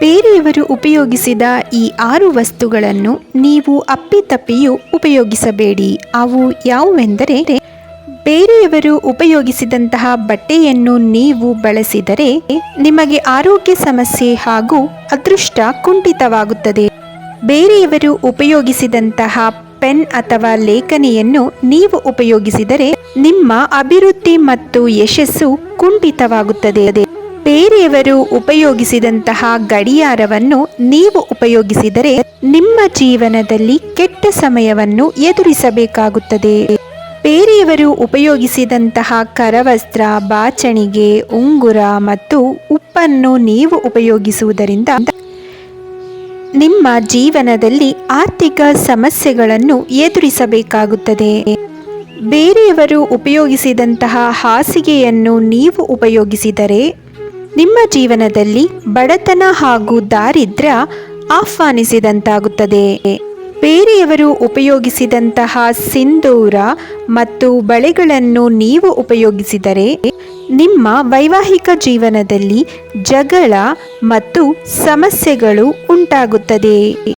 ಬೇರೆಯವರು ಉಪಯೋಗಿಸಿದ ಈ ಆರು ವಸ್ತುಗಳನ್ನು ನೀವು ಅಪ್ಪಿತಪ್ಪಿಯೂ ಉಪಯೋಗಿಸಬೇಡಿ. ಅವು ಯಾವುವೆಂದರೆ, ಬೇರೆಯವರು ಉಪಯೋಗಿಸಿದಂತಹ ಬಟ್ಟೆಯನ್ನು ನೀವು ಬಳಸಿದರೆ ನಿಮಗೆ ಆರೋಗ್ಯ ಸಮಸ್ಯೆ ಹಾಗೂ ಅದೃಷ್ಟ ಕುಂಠಿತವಾಗುತ್ತದೆ. ಬೇರೆಯವರು ಉಪಯೋಗಿಸಿದಂತಹ ಪೆನ್ ಅಥವಾ ಲೇಖನಿಯನ್ನು ನೀವು ಉಪಯೋಗಿಸಿದರೆ ನಿಮ್ಮ ಅಭಿವೃದ್ಧಿ ಮತ್ತು ಯಶಸ್ಸು ಕುಂಠಿತವಾಗುತ್ತದೆ. ಬೇರೆಯವರು ಉಪಯೋಗಿಸಿದಂತಹ ಗಡಿಯಾರವನ್ನು ನೀವು ಉಪಯೋಗಿಸಿದರೆ ನಿಮ್ಮ ಜೀವನದಲ್ಲಿ ಕೆಟ್ಟ ಸಮಯವನ್ನು ಎದುರಿಸಬೇಕಾಗುತ್ತದೆ. ಬೇರೆಯವರು ಉಪಯೋಗಿಸಿದಂತಹ ಕರವಸ್ತ್ರ, ಬಾಚಣಿಗೆ, ಉಂಗುರ ಮತ್ತು ಉಪ್ಪನ್ನು ನೀವು ಉಪಯೋಗಿಸುವುದರಿಂದ ನಿಮ್ಮ ಜೀವನದಲ್ಲಿ ಆರ್ಥಿಕ ಸಮಸ್ಯೆಗಳನ್ನು ಎದುರಿಸಬೇಕಾಗುತ್ತದೆ. ಬೇರೆಯವರು ಉಪಯೋಗಿಸಿದಂತಹ ಹಾಸಿಗೆಯನ್ನು ನೀವು ಉಪಯೋಗಿಸಿದರೆ ನಿಮ್ಮ ಜೀವನದಲ್ಲಿ ಬಡತನ ಹಾಗೂ ದಾರಿದ್ರ್ಯ ಆಹ್ವಾನಿಸಿದಂತಾಗುತ್ತದೆ. ಬೇರೆಯವರು ಉಪಯೋಗಿಸಿದಂತಹ ಸಿಂಧೂರ ಮತ್ತು ಬಳೆಗಳನ್ನು ನೀವು ಉಪಯೋಗಿಸಿದರೆ ನಿಮ್ಮ ವೈವಾಹಿಕ ಜೀವನದಲ್ಲಿ ಜಗಳ ಮತ್ತು ಸಮಸ್ಯೆಗಳು ಉಂಟಾಗುತ್ತದೆ.